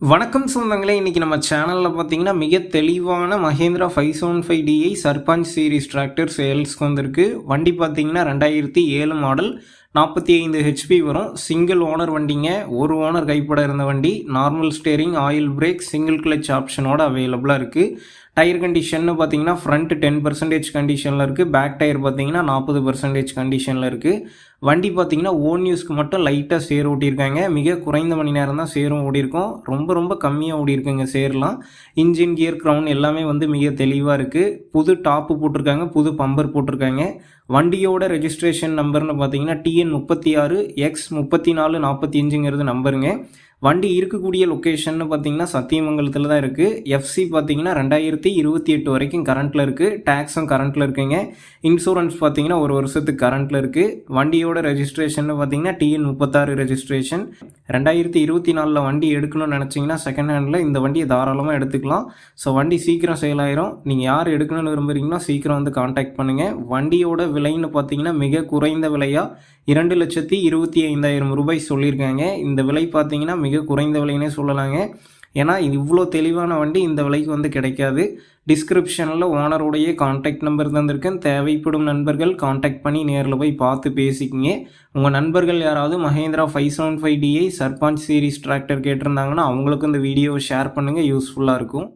வணக்கம் சொந்தங்களே இன்றைக்கி நம்ம சேனலில் பார்த்தீங்கன்னா மிக தெளிவான Mahindra five seven five DI Sarpanch series tractor சேல்ஸ்க்கு வந்திருக்கு. வண்டி பார்த்தீங்கன்னா ரெண்டாயிரத்தி ஏழு மாடல் நாற்பத்தி ஐந்து ஹெச்பி வரும். சிங்கிள் ஓனர் வண்டிங்க ஒரு ஓனர் கைப்பட இருந்த வண்டி. Normal steering oil brake single clutch ஆப்ஷனோட அவைலபிளாக இருக்குது டயர் கண்டிஷன்னு பார்த்தீங்கன்னா ஃப்ரண்ட் டென் பர்சன்டேஜ் கண்டிஷனில் இருக்குது பேக் டயர் பார்த்தீங்கன்னா நாற்பது பர்சன்டேஜ் கண்டிஷனில் இருக்குது வண்டி பார்த்தீங்கன்னா ஓன் யூஸ்க்கு மட்டும் லைட்டாக சேர் ஓட்டியிருக்காங்க. மிக குறைந்த மணி நேரம் தான் சேரும் ஓடிருக்கும் ரொம்ப ரொம்ப கம்மியாக ஓடிருக்குங்க சேர்லாம். இன்ஜின் கியர் க்ரௌன் எல்லாமே வந்து மிக தெளிவாக இருக்குது புது டாப்பு போட்டிருக்காங்க புது பம்பர் போட்டிருக்காங்க. வண்டியோட ரெஜிஸ்ட்ரேஷன் நம்பர்னு பார்த்தீங்கன்னா டிஎன் முப்பத்தி ஆறு எக்ஸ் முப்பத்தி நாலு நாற்பத்தி அஞ்சுங்கிறது நம்பருங்க வண்டி இருக்கக்கூடிய லொக்கேஷன் பார்த்தீங்கன்னா சத்தியமங்கலத்தில் தான் இருக்குது எஃப்சி பார்த்தீங்கன்னா ரெண்டாயிரத்தி இருபத்தி எட்டு வரைக்கும் கரண்ட்டில் இருக்குது டேக்ஸும் கரண்ட்டில் இருக்குங்க. இன்சூரன்ஸ் பார்த்தீங்கன்னா ஒரு வருஷத்துக்கு கரண்ட்டில் இருக்குது வண்டியோட ரெஜிஸ்ட்ரேஷன் பார்த்தீங்கன்னா டிஎன் முப்பத்தாறு ரெஜிஸ்ட்ரேஷன் ரெண்டாயிரத்தி இருபத்தி நாலில் வண்டி எடுக்கணும்னு நினச்சிங்கன்னா செகண்ட் ஹேண்டில் இந்த வண்டியை தாராளமாக எடுத்துக்கலாம். ஸோ வண்டி சீக்கிரம் சேல் நீங்கள் யார் எடுக்கணும்னு விரும்புகிறீங்கன்னா சீக்கிரம் வந்து காண்டாக்ட் பண்ணுங்கள் வண்டியோட விலைன்னு பார்த்தீங்கன்னா மிக குறைந்த விலையாக இரண்டு லட்சத்தி இருபத்தி ஐந்தாயிரம் ரூபாய் சொல்லியிருக்காங்க. இந்த விலை பார்த்தீங்கன்னா மிக குறைந்த விலைன்னே சொல்லலாங்க. ஏன்னா இவ்வளோ தெளிவான வண்டி இந்த விலைக்கு வந்து கிடைக்காது. டிஸ்கிரிப்ஷனில் ஓனருடைய காண்டாக்ட் நம்பர் தந்திருக்கேன். தேவைப்படும் நண்பர்கள் காண்டாக்ட் பண்ணி நேரில் போய் பார்த்து பேசிக்கிங்க. உங்கள் நண்பர்கள் யாராவது Mahindra five seven five DI Sarpanch series tractor கேட்டிருந்தாங்கன்னா அவங்களுக்கும் இந்த வீடியோவை ஷேர் பண்ணுங்கள் யூஸ்ஃபுல்லாக இருக்கும்.